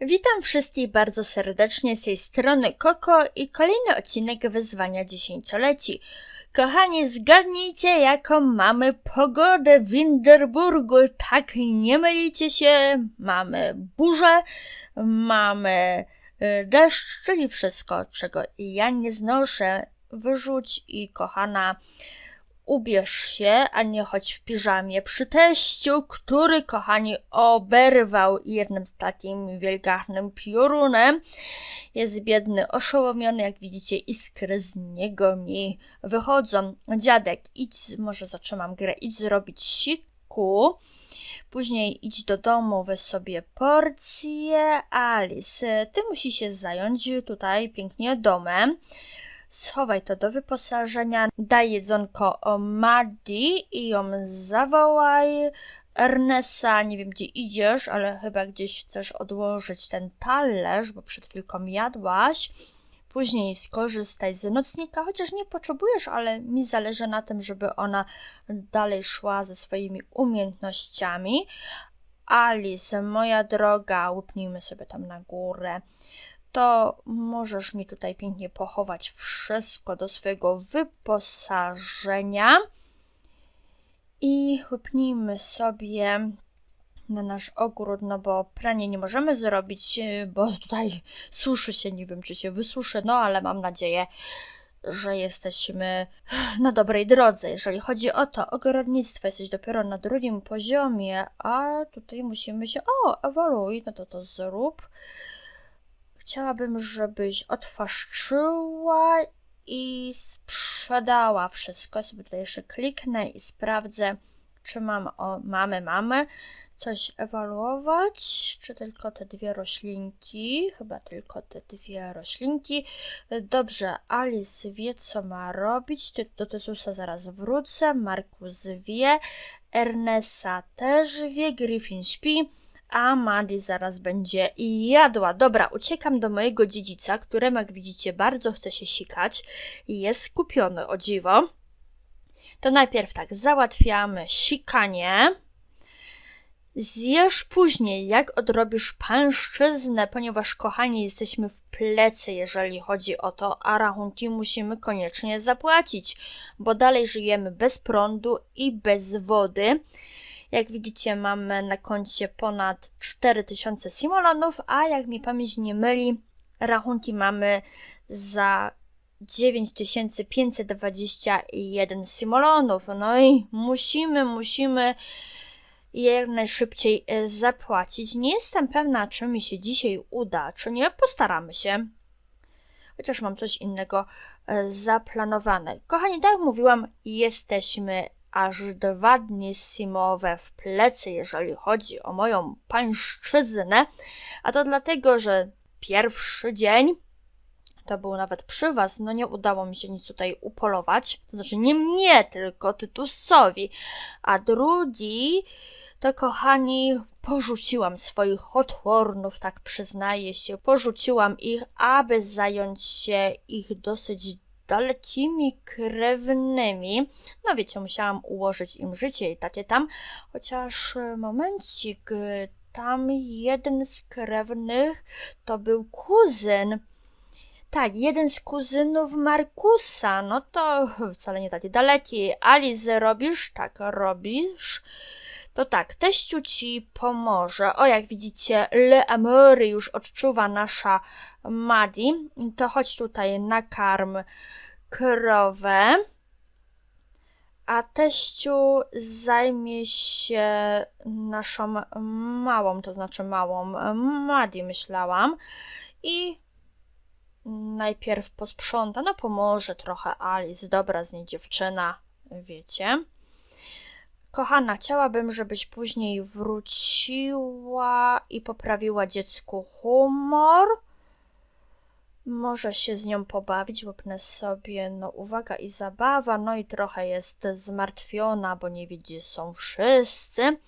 Witam wszystkich bardzo serdecznie z tej strony Koko i kolejny odcinek wyzwania dziesięcioleci. Kochani, zgadnijcie jaką mamy pogodę w Winterburgu. Tak, nie mylicie się, mamy burzę, mamy y, deszcz, czyli wszystko, czego ja nie znoszę. Wyrzuć i kochana, ubierz się, a nie chodź w piżamie przy teściu, który, kochani, oberwał jednym takim wielgachnym piorunem. Jest biedny, oszołomiony, jak widzicie, iskry z niego mi wychodzą. Dziadek, idź, może zatrzymam grę, idź zrobić siku. Później idź do domu, weź sobie porcję. Alice, ty musisz się zająć tutaj pięknie domem schowaj to do wyposażenia, daj jedzonko o Maddie i ją zawołaj. Ernesa, nie wiem gdzie idziesz, ale chyba gdzieś chcesz odłożyć ten talerz, bo przed chwilką jadłaś. Później skorzystaj z nocnika, chociaż nie potrzebujesz, ale mi zależy na tym, żeby ona dalej szła ze swoimi umiejętnościami. Alice, moja droga, łupnijmy sobie tam na górę to możesz mi tutaj pięknie pochować wszystko do swojego wyposażenia. I wypnijmy sobie na nasz ogród, no bo pranie nie możemy zrobić, bo tutaj suszy się, nie wiem czy się wysuszy, no ale mam nadzieję, że jesteśmy na dobrej drodze. Jeżeli chodzi o to, ogrodnictwo jesteś dopiero na drugim poziomie, a tutaj musimy się, o, ewoluuj, no to to zrób. Chciałabym, żebyś otworzyła i sprzedała wszystko. Sobie tutaj jeszcze kliknę i sprawdzę, czy mam o mamy, mamy coś ewaluować, czy tylko te dwie roślinki, chyba tylko te dwie roślinki. Dobrze, Alice wie, co ma robić, do Tytusa zaraz wrócę, Markus wie, Ernesa też wie, Griffin śpi, a Maddie zaraz będzie jadła. Dobra, uciekam do mojego dziedzica, któremu jak widzicie bardzo chce się sikać i jest skupiony o dziwo. To najpierw tak, załatwiamy sikanie. Zjesz później, jak odrobisz pańszczyznę, ponieważ kochani, jesteśmy w plecy, jeżeli chodzi o to, a rachunki musimy koniecznie zapłacić, bo dalej żyjemy bez prądu i bez wody. Jak widzicie, mamy na koncie ponad 4000 simolonów, a jak mi pamięć nie myli, rachunki mamy za 9521 simolonów. No i musimy, musimy jak najszybciej e, zapłacić. Nie jestem pewna, czy mi się dzisiaj uda, czy nie. Postaramy się. Chociaż mam coś innego e, zaplanowane. Kochani, tak jak mówiłam, jesteśmy aż dwa dni simowe w plecy, jeżeli chodzi o moją pańszczyznę, a to dlatego, że pierwszy dzień to był nawet przy was, no nie udało mi się nic tutaj upolować, to znaczy nie mnie, tylko Tytusowi, a drugi to kochani, porzuciłam swoich otwornów, tak przyznaję się, porzuciłam ich, aby zająć się ich dosyć dalekimi krewnymi. No wiecie, musiałam ułożyć im życie i takie tam, chociaż e, momencik, e, tam jeden z krewnych to był kuzyn. Tak, jeden z kuzynów Markusa, no to wcale nie taki daleki. Alice, robisz? Tak, robisz. To tak, teściu ci pomoże. O, jak widzicie, Le Amory już odczuwa nasza Madi. To chodź tutaj, nakarm krowę. A teściu zajmie się naszą małą, to znaczy małą Madi, myślałam. I najpierw posprząta, no pomoże trochę Alice, dobra z niej dziewczyna, wiecie. Kochana, chciałabym, żebyś później wróciła i poprawiła dziecku humor. Może się z nią pobawić, łapnę sobie, no uwaga i zabawa, no i trochę jest zmartwiona, bo nie widzi, są wszyscy.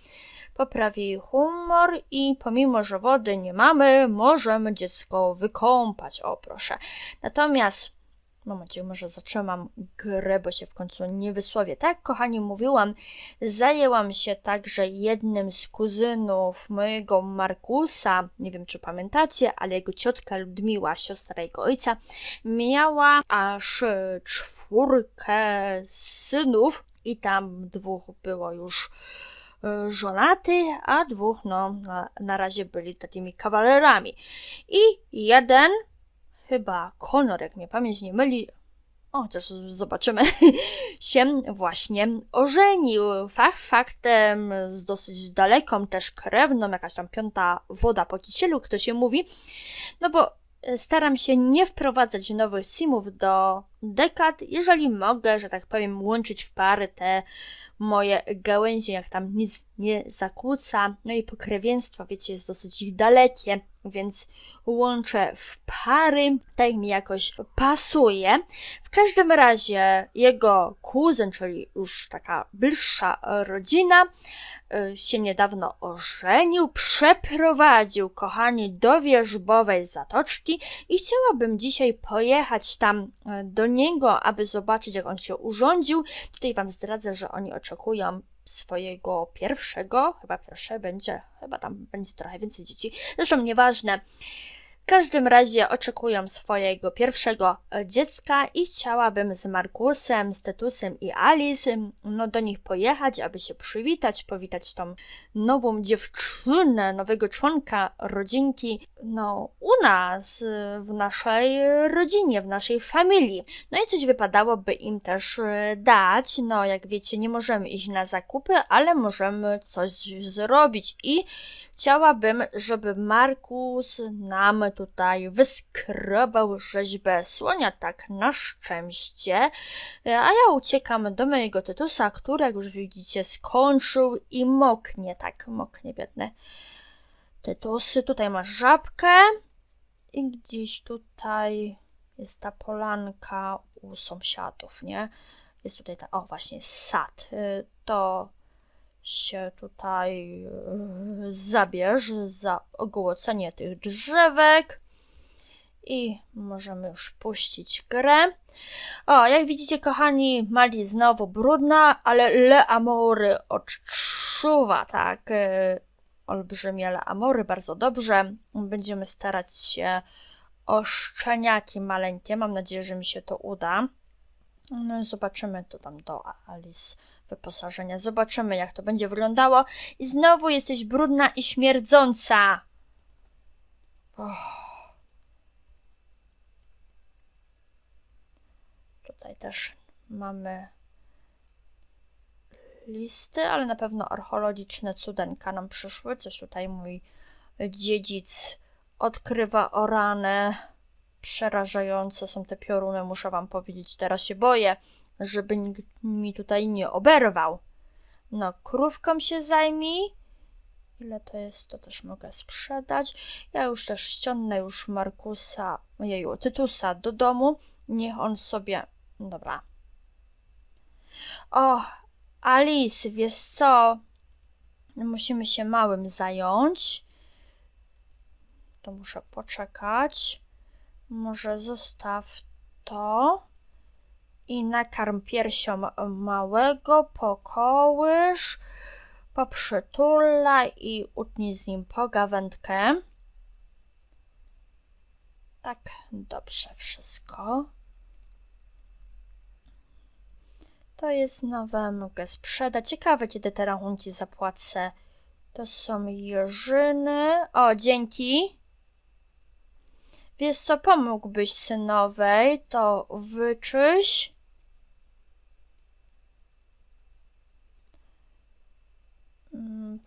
Poprawi jej humor i pomimo, że wody nie mamy, możemy dziecko wykąpać, o proszę. Natomiast Momencie, może zaczęłam grę, bo się w końcu nie wysłowię. Tak, kochani, mówiłam, zajęłam się także jednym z kuzynów mojego Markusa. Nie wiem, czy pamiętacie, ale jego ciotka Ludmiła, siostra jego ojca, miała aż czwórkę synów i tam dwóch było już e, żonaty, a dwóch, no, na, na razie byli takimi kawalerami. I jeden chyba Konor, jak mnie pamięć nie myli, o, chociaż zobaczymy, się właśnie ożenił. Fakt faktem z dosyć daleką też krewną, jakaś tam piąta woda po kisielu, kto się mówi, no bo e, staram się nie wprowadzać nowych simów do dekad, jeżeli mogę, że tak powiem, łączyć w pary te moje gałęzie, jak tam nic nie zakłóca. No i pokrewieństwo, wiecie, jest dosyć dalekie, więc łączę w pary, tak mi jakoś pasuje. W każdym razie jego kuzyn, czyli już taka bliższa rodzina, y, się niedawno ożenił, przeprowadził, kochani, do wierzbowej zatoczki i chciałabym dzisiaj pojechać tam y, do niego, aby zobaczyć, jak on się urządził. Tutaj Wam zdradzę, że oni oczekują swojego pierwszego, chyba pierwsze będzie, chyba tam będzie trochę więcej dzieci, zresztą nieważne. W każdym razie oczekują swojego pierwszego e, dziecka i chciałabym z Markusem, z Tetusem i Alice no, do nich pojechać, aby się przywitać, powitać tą nową dziewczynę, nowego członka rodzinki, no u nas, w naszej rodzinie, w naszej familii. No i coś wypadałoby im też e, dać, no jak wiecie, nie możemy iść na zakupy, ale możemy coś zrobić i chciałabym, żeby Markus nam tutaj wyskrobał rzeźbę słonia, tak na szczęście, E, a ja uciekam do mojego Tytusa, który, jak już widzicie, skończył i moknie, tak, moknie biedny Tytusy. Tutaj masz żabkę i gdzieś tutaj jest ta polanka u sąsiadów, nie? Jest tutaj ta, o właśnie, sad. E, To się tutaj e, zabierz za ogołocenie tych drzewek i możemy już puścić grę. O, jak widzicie, kochani, Mali znowu brudna, ale Le Amory odczuwa, tak, e, olbrzymie Le Amory, bardzo dobrze. Będziemy starać się o szczeniaki maleńkie, mam nadzieję, że mi się to uda. No, zobaczymy to tam do Alice wyposażenia. Zobaczymy, jak to będzie wyglądało. I znowu jesteś brudna i śmierdząca. Och. Tutaj też mamy listy, ale na pewno archeologiczne cudenka nam przyszły. Coś tutaj mój dziedzic odkrywa o. Przerażające są te pioruny, muszę wam powiedzieć. Teraz się boję, żeby nikt mi tutaj nie oberwał. No, krówką się zajmij. Ile to jest, to też mogę sprzedać. Ja już też ściągnę już Markusa, jeju, Tytusa do domu. Niech on sobie Dobra. O, Alice, wiesz co? Musimy się małym zająć. To muszę poczekać. Może zostaw to. I nakarm piersią małego, pokołysz, poprzytulaj i utnij z nim pogawędkę. Tak, dobrze wszystko. To jest nowe, mogę sprzedać. Ciekawe, kiedy te rachunki zapłacę. To są jeżyny. O, dzięki. Wiesz co, pomógłbyś synowej, to wyczyś.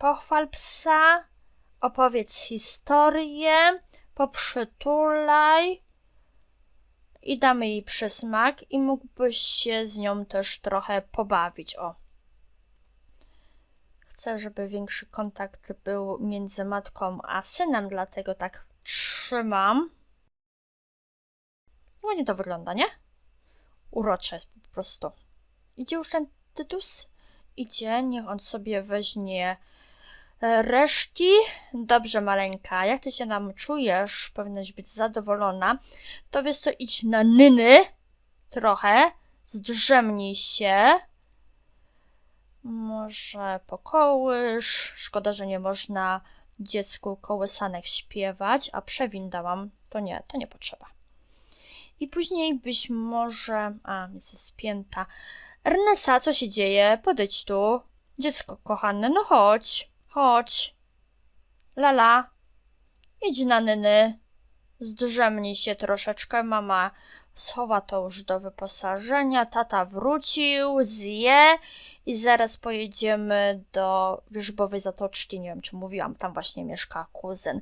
Pochwal psa, opowiedz historię, poprzytulaj i damy jej przysmak i mógłbyś się z nią też trochę pobawić. O. Chcę, żeby większy kontakt był między matką a synem, dlatego tak trzymam. Ładnie to wygląda, nie? Urocze jest po prostu. Idzie już ten tytus? Idzie, niech on sobie weźmie reszki. Dobrze, maleńka, jak ty się nam czujesz? Powinnaś być zadowolona. To wiesz co, idź na nyny. trochę. Zdrzemnij się. Może pokołysz. Szkoda, że nie można dziecku kołysanek śpiewać, a przewindałam. To nie, to nie potrzeba. I później być może... A, jest spięta. Ernesa, co się dzieje? Podejdź tu. Dziecko kochane, no chodź. Chodź. Lala. Idź na nyny. Zdrzemnij się troszeczkę. Mama schowa to już do wyposażenia. Tata wrócił, zje i zaraz pojedziemy do Wierzbowej Zatoczki. Nie wiem, czy mówiłam, tam właśnie mieszka kuzyn.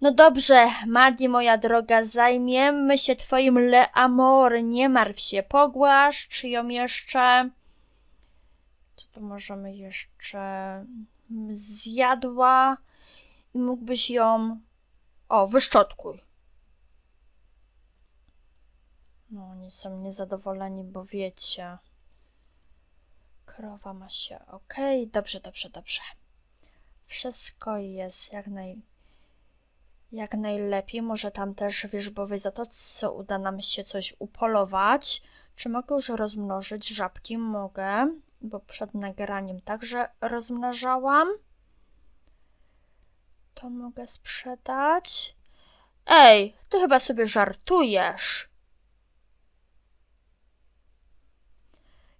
No dobrze, Madi, moja droga, zajmiemy się twoim Le Amor. Nie martw się, pogłaszcz ją jeszcze. Co tu możemy jeszcze? Zjadła i mógłbyś ją. O, wyszczotkuj. No, oni są niezadowoleni, bo wiecie. Krowa ma się ok. Dobrze, dobrze, dobrze. Wszystko jest jak naj. Jak najlepiej. Może tam też w wierzbowej zatoce uda nam się coś upolować. Czy mogę już rozmnożyć żabki? Mogę, bo przed nagraniem także rozmnażałam. To mogę sprzedać. Ej, ty chyba sobie żartujesz.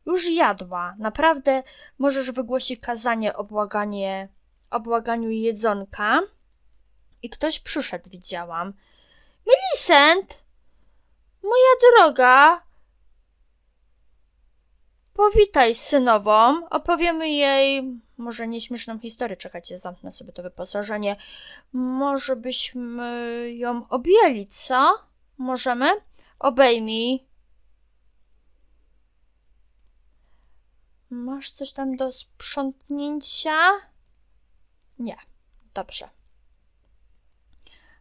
Już jadła. Naprawdę możesz wygłosić kazanie o błaganie, o błaganiu jedzonka. I ktoś przyszedł, widziałam. Millicent! Moja droga! Powitaj synową. Opowiemy jej może nieśmieszną historię. Czekajcie, zamknę sobie to wyposażenie. Może byśmy ją objęli, co? Możemy? Obejmij. Masz coś tam do sprzątnięcia? Nie. Dobrze.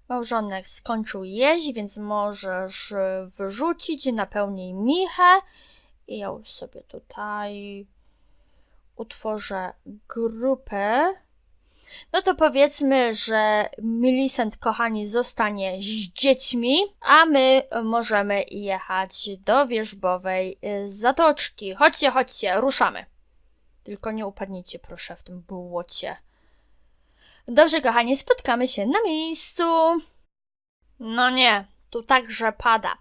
Małżonek skończył jeść, więc możesz wyrzucić, napełnij michę. I ja już sobie tutaj utworzę grupę. No to powiedzmy, że Millicent, kochani, zostanie z dziećmi, a my możemy jechać do wierzbowej zatoczki. Chodźcie, chodźcie, ruszamy. Tylko nie upadnijcie, proszę, w tym błocie. Dobrze, kochani, spotkamy się na miejscu. No nie, tu także pada.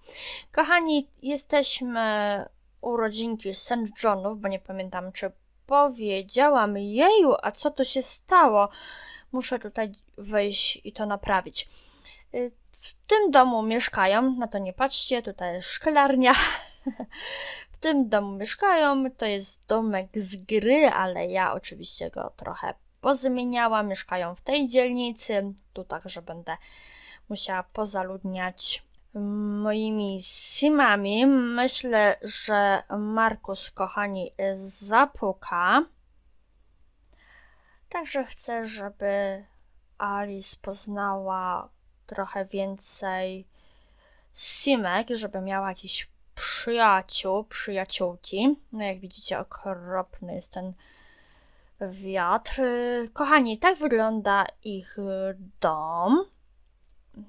Kochani, jesteśmy u rodzinki St. Johnów, bo nie pamiętam, czy powiedziałam jeju, a co tu się stało? Muszę tutaj wejść i to naprawić. Y, w tym domu mieszkają, na to nie patrzcie, tutaj jest szklarnia. W tym domu mieszkają, to jest domek z gry, ale ja oczywiście go trochę pozmieniałam. Mieszkają w tej dzielnicy, tu także będę musiała pozaludniać moimi simami. Myślę, że Markus, kochani, zapuka. Także chcę, żeby Alice poznała trochę więcej simek, żeby miała jakiś przyjaciół, przyjaciółki. No jak widzicie, okropny jest ten wiatr. Kochani, tak wygląda ich dom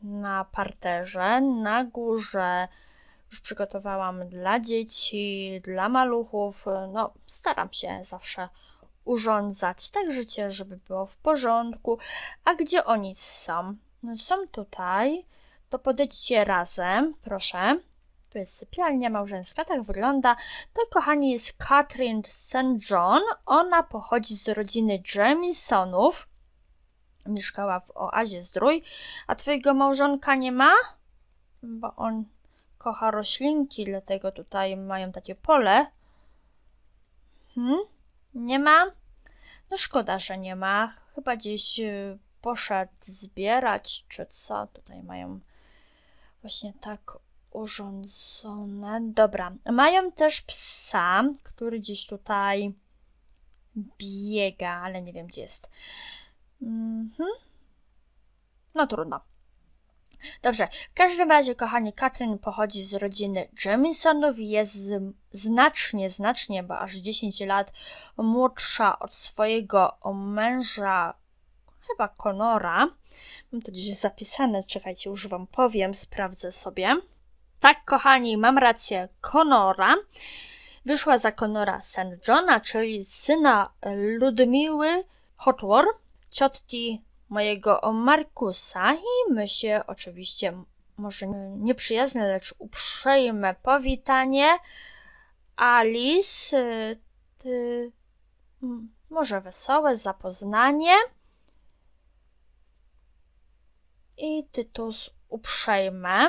na parterze. Na górze już przygotowałam dla dzieci, dla maluchów. No, staram się zawsze urządzać tak życie, żeby było w porządku. A gdzie oni są? No, są tutaj. To podejdźcie razem, proszę. Tu jest sypialnia małżeńska, tak wygląda. To, kochani, jest Catherine St. John. Ona pochodzi z rodziny Jamisonów mieszkała w oazie zdrój, a twojego małżonka nie ma? Bo on kocha roślinki, dlatego tutaj mają takie pole. Hmm? Nie ma? No szkoda, że nie ma. Chyba gdzieś y, poszedł zbierać, czy co. Tutaj mają właśnie tak urządzone. Dobra. Mają też psa, który gdzieś tutaj biega, ale nie wiem gdzie jest. Mhm. No trudno. Dobrze, w każdym razie, kochani, Katrin pochodzi z rodziny Jamisonów i jest znacznie, znacznie, bo aż 10 lat młodsza od swojego męża, chyba Konora. Mam to gdzieś zapisane, czekajcie, już wam powiem, sprawdzę sobie. Tak, kochani, mam rację. Konora wyszła za Konora St. Johna, czyli syna Ludmiły Hotwar, ciotki mojego Markusa i my się oczywiście może nieprzyjazne, lecz uprzejme powitanie. Alice, y, ty, mm, może wesołe zapoznanie. I Tytus uprzejme.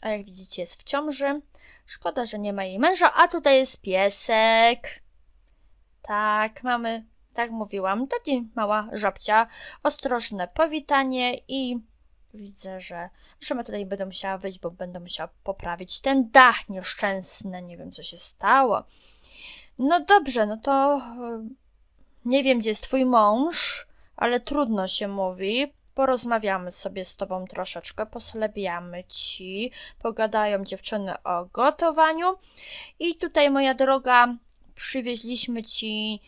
A jak widzicie, jest w ciąży. Szkoda, że nie ma jej męża. A tutaj jest piesek. Tak, mamy, tak mówiłam, taki mała żabcia. Ostrożne powitanie i widzę, że że tutaj będę musiała wyjść, bo będę musiała poprawić ten dach nieszczęsny. Nie wiem, co się stało. No dobrze, no to e, nie wiem, gdzie jest twój mąż, ale trudno się mówi. Porozmawiamy sobie z tobą troszeczkę, poslebiamy ci, pogadają dziewczyny o gotowaniu. I tutaj, moja droga, przywieźliśmy ci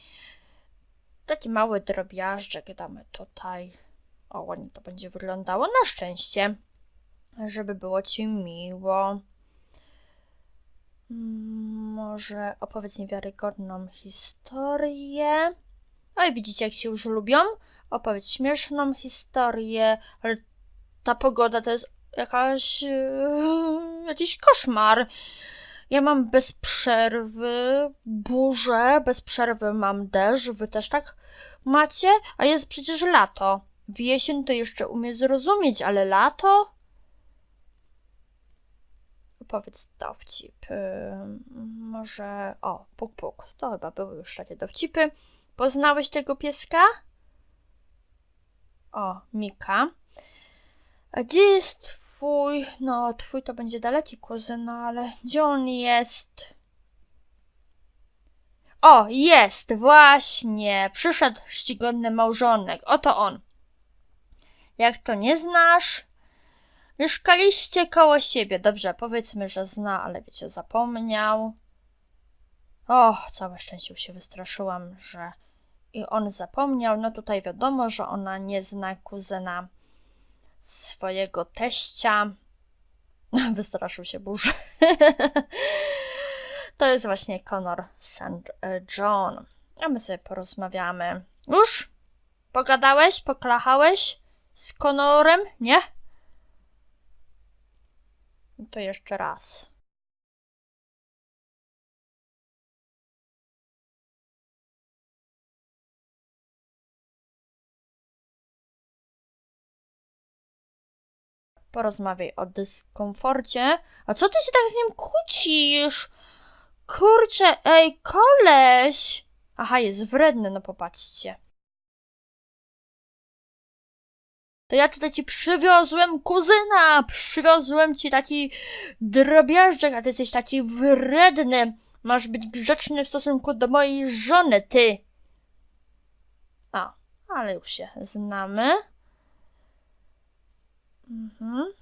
taki mały drobiażdżek, damy tutaj. O, ładnie to będzie wyglądało, na szczęście, żeby było ci miło. Mm, Może opowiedz niewiarygodną historię. Oj, widzicie, jak się już lubią? opowiedz śmieszną historię, ale ta pogoda to jest jakaś. Yy, jakiś koszmar. Ja mam bez przerwy burzę, bez przerwy mam deszcz, wy też tak macie, a jest przecież lato. W jesień to jeszcze umie zrozumieć, ale lato? Powiedz dowcip. Yy, może. O, puk puk. To chyba były już takie dowcipy. Poznałeś tego pieska? O, Mika. A gdzie jest twój? No, twój to będzie daleki kuzyn, no ale gdzie on jest? O, jest, właśnie. Przyszedł czcigodny małżonek. Oto on. Jak to nie znasz? Mieszkaliście koło siebie. Dobrze, powiedzmy, że zna, ale wiecie, zapomniał. O, całe szczęście się wystraszyłam, że i on zapomniał. No tutaj wiadomo, że ona nie zna kuzyna swojego teścia. Wystraszył się burz. to jest właśnie Conor St. John. A my sobie porozmawiamy. Już? Pogadałeś? Poklachałeś z Conorem? Nie? To jeszcze raz. Porozmawiaj o dyskomforcie. A co ty się tak z nim kłócisz? Kurczę, ej, koleś! Aha, jest wredny, no popatrzcie. To ja tutaj ci przywiozłem kuzyna, przywiozłem ci taki drobiażdżek, a ty jesteś taki wredny. Masz być grzeczny w stosunku do mojej żony, ty. A, ale już się znamy. Mhm.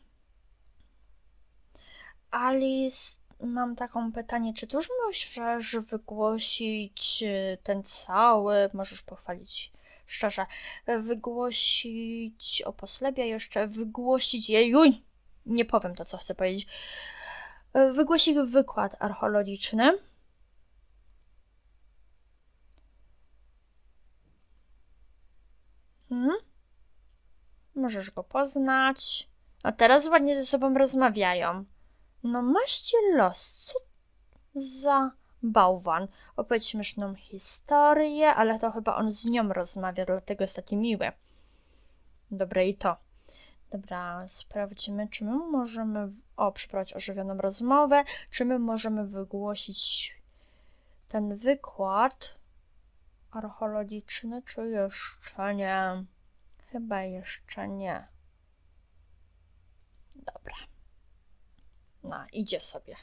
Alice, mam taką pytanie, czy już możesz wygłosić y, ten cały, możesz pochwalić szczerze, wygłosić o poslebia jeszcze, wygłosić, jejuj, nie powiem to, co chcę powiedzieć, wygłosić wykład archeologiczny. Hmm? Możesz go poznać. A teraz ładnie ze sobą rozmawiają. No maście los, co za bałwan. Opowiedz śmieszną historię, ale to chyba on z nią rozmawia, dlatego jest taki miły. Dobre i to. Dobra, sprawdźmy, czy my możemy, o, przeprowadzić ożywioną rozmowę, czy my możemy wygłosić ten wykład archeologiczny, czy jeszcze nie. Chyba jeszcze nie. Dobra. No, idzie sobie.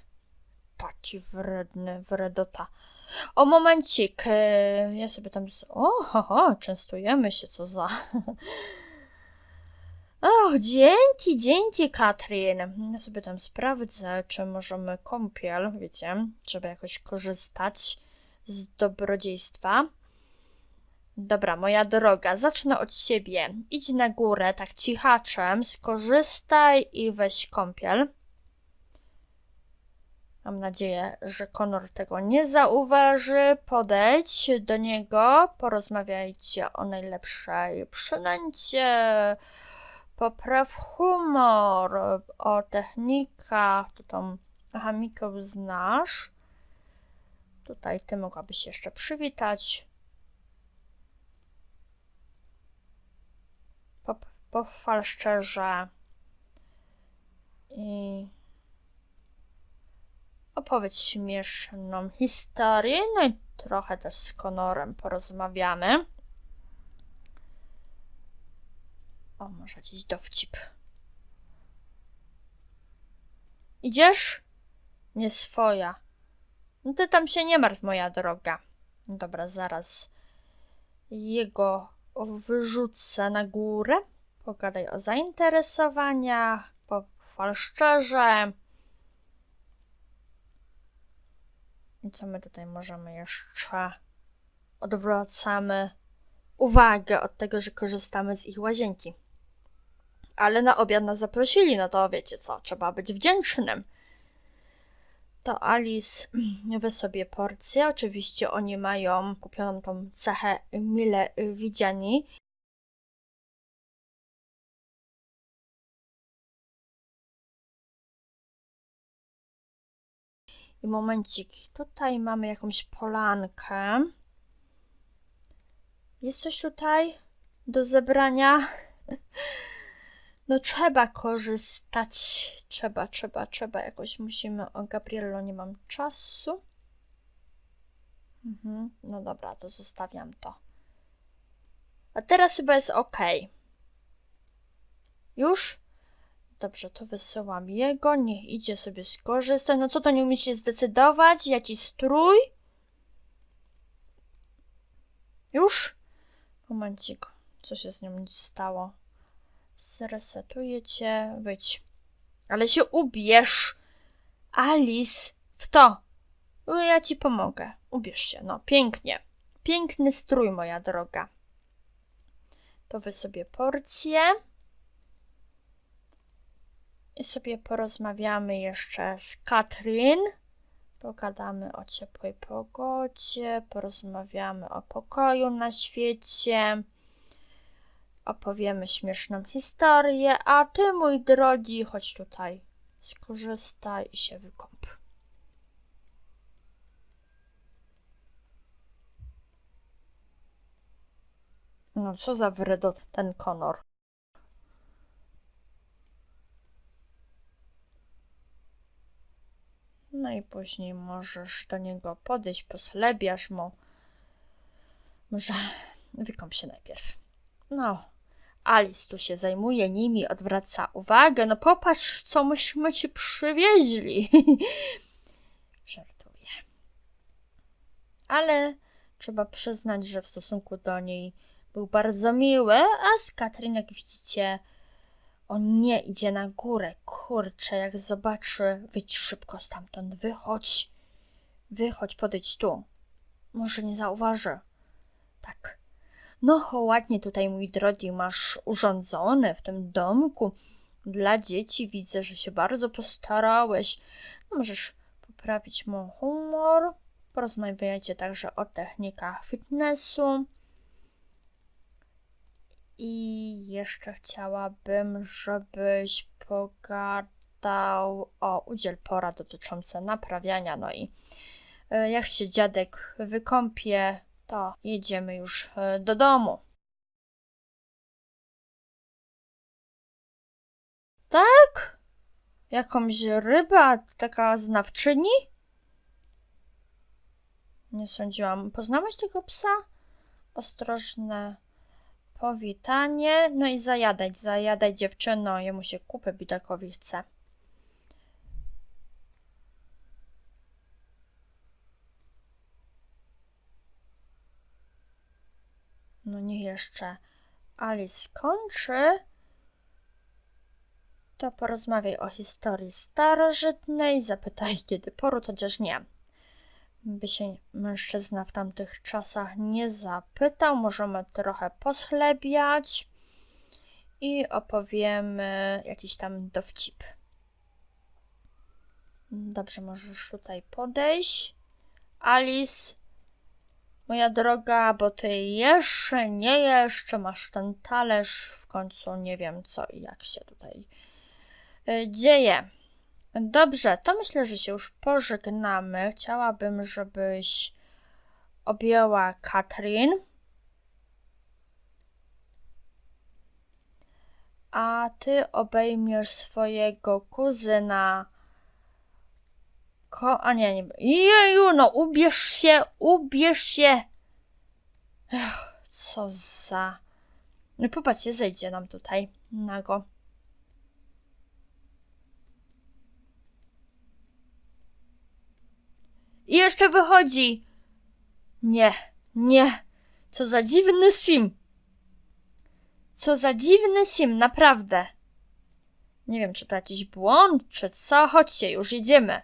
Taki wredny, wredota. O, momencik. e, Ja sobie tam... O, ho, ho, częstujemy się, co za... O, dzięki, dzięki, Katrin. Ja sobie tam sprawdzę, czy możemy kąpiel, wiecie, trzeba jakoś korzystać z dobrodziejstwa. Dobra, moja droga, zacznę od ciebie. Idź na górę, tak cichaczem, skorzystaj i weź kąpiel. Mam nadzieję, że Konor tego nie zauważy. Podejdź do niego, porozmawiajcie o najlepszej przynęcie, popraw humor, o technikach, to tą chamikę znasz. Tutaj ty mogłabyś jeszcze przywitać. Pochwal szczerze i opowiedz śmieszną historię, no i trochę też z Konorem porozmawiamy. O, może jakiś dowcip. Idziesz? Nie swoja. No ty tam się nie martw, moja droga. Dobra, zaraz jego wyrzucę na górę. Pogadaj o zainteresowaniach, pochwal szczerze. I co my tutaj możemy jeszcze? Odwracamy uwagę od tego, że korzystamy z ich łazienki. Ale na obiad nas zaprosili, no to wiecie co, trzeba być wdzięcznym. To Alice wy sobie porcję. Oczywiście oni mają kupioną tą cechę mile widziani. Momencik, tutaj mamy jakąś polankę. Jest coś tutaj do zebrania? No trzeba korzystać. Trzeba, trzeba, trzeba. Jakoś musimy. O Gabriello nie mam czasu. Mhm. No dobra, to zostawiam to. A teraz chyba jest ok. Już? Dobrze, to wysyłam jego. Niech idzie sobie skorzystać. No co to nie umie się zdecydować? Jaki strój? Już? Momencik. Co się z nią stało? Zresetuję cię. Wyjdź. Ale się ubierz. Alice. W to. No, Ja ci pomogę. Ubierz się. No, pięknie. Piękny strój, moja droga. To wy sobie porcję. I sobie porozmawiamy jeszcze z Katrin. Pogadamy o ciepłej pogodzie, porozmawiamy o pokoju na świecie, opowiemy śmieszną historię, a ty, mój drogi, chodź tutaj, skorzystaj i się wykąp. No, co za wrydo ten Konor. No i później możesz do niego podejść, poschlebiasz mu. Może wykąp się najpierw. No, Alice tu się zajmuje nimi, odwraca uwagę. No popatrz, co myśmy ci przywieźli. Żartuję. Ale trzeba przyznać, że w stosunku do niej był bardzo miły, a z Katrin, jak widzicie, on nie idzie na górę. Kurczę, jak zobaczy, wyjdź szybko stamtąd, wychodź. Wychodź, podejdź tu. Może nie zauważy. Tak. No, ładnie tutaj, mój drogi, masz urządzone w tym domku. Dla dzieci widzę, że się bardzo postarałeś. No, możesz poprawić mu humor. Porozmawiajcie także o technikach fitnessu. I jeszcze chciałabym, żebyś pogadał o udziel porad dotyczące naprawiania. No i e, jak się dziadek wykąpie, to jedziemy już e, do domu. Tak? Jakąś rybę, taka znawczyni? Nie sądziłam. Poznałeś tego psa? Ostrożne powitanie. No i zajadać, zajadać dziewczyno. Jemu się kupę bidakowi chce. No niech jeszcze Alice skończy. To porozmawiaj o historii starożytnej, zapytaj kiedy poród, chociaż nie. By się mężczyzna w tamtych czasach nie zapytał, możemy trochę poschlebiać i opowiemy jakiś tam dowcip. Dobrze, możesz tutaj podejść. Alice, moja droga, bo ty jeszcze nie jeszcze masz ten talerz. W końcu nie wiem co i jak się tutaj y, dzieje. Dobrze, to myślę, że się już pożegnamy. Chciałabym, żebyś objęła Katrin. A ty obejmiesz swojego kuzyna. Ko a nie, nie. Jeju, no ubierz się, ubierz się. Ech, co za. No popatrzcie, zejdzie nam tutaj nago. I jeszcze wychodzi. Nie, nie. Co za dziwny sim. Co za dziwny sim, naprawdę. Nie wiem, czy to jakiś błąd, czy co. Chodźcie, już jedziemy.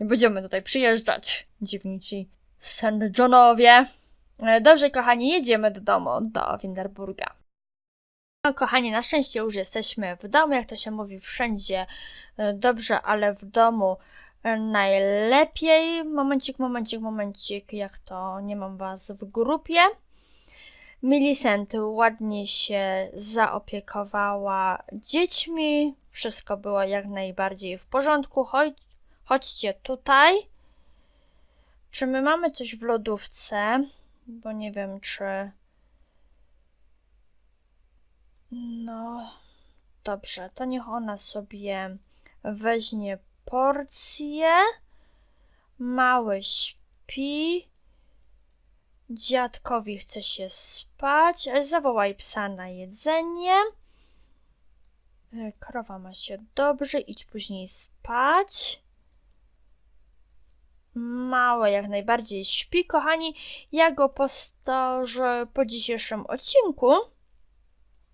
Nie będziemy tutaj przyjeżdżać. Dziwni ci St. Johnowie. E, Dobrze, kochani, jedziemy do domu, do Winterburga. No, kochani, na szczęście już jesteśmy w domu, jak to się mówi, wszędzie e, dobrze, ale w domu najlepiej. Momencik, momencik, momencik, jak to nie mam was w grupie. Millicent ładnie się zaopiekowała dziećmi, wszystko było jak najbardziej w porządku. Chodź, chodźcie tutaj. Czy my mamy coś w lodówce? Bo nie wiem, czy. No, dobrze, to niech ona sobie weźmie porcję. Mały śpi. Dziadkowi chce się spać. Zawołaj psa na jedzenie. E, Krowa ma się dobrze, idź później spać. Małe jak najbardziej śpi, kochani. Ja go postarzę po dzisiejszym odcinku.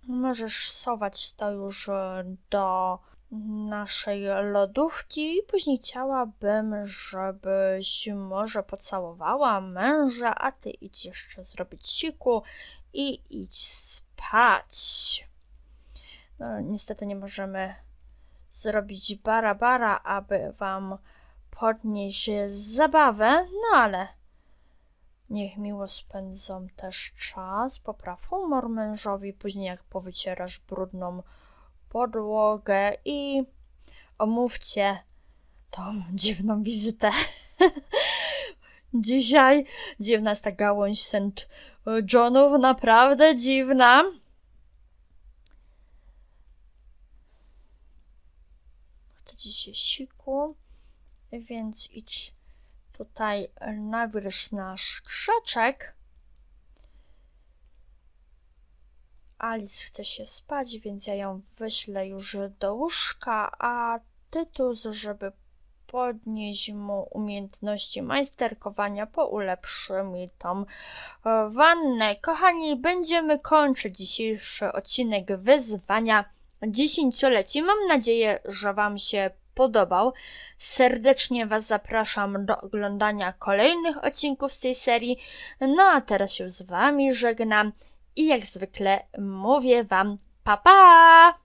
Możesz sować to już e, do naszej lodówki i później chciałabym, żebyś może pocałowała męża, a ty idź jeszcze zrobić siku i idź spać. No, niestety nie możemy zrobić bara bara, aby wam podnieść zabawę, no ale niech miło spędzą też czas. Popraw humor mężowi, później jak powycierasz brudną podłogę i omówcie tą dziwną wizytę. Dzisiaj dziwna jest ta gałąź St. Johnów, naprawdę dziwna. Chcę dzisiaj siku, więc idź tutaj na wierzch nasz krzaczek. Alice chce się spać, więc ja ją wyślę już do łóżka, a Tytus, żeby podnieść mu umiejętności majsterkowania, poulepszy mi tą e, wannę. Kochani, będziemy kończyć dzisiejszy odcinek wyzwania dziesięcioleci. Mam nadzieję, że Wam się podobał. Serdecznie Was zapraszam do oglądania kolejnych odcinków z tej serii. No a teraz się z Wami żegnam i jak zwykle mówię Wam pa pa!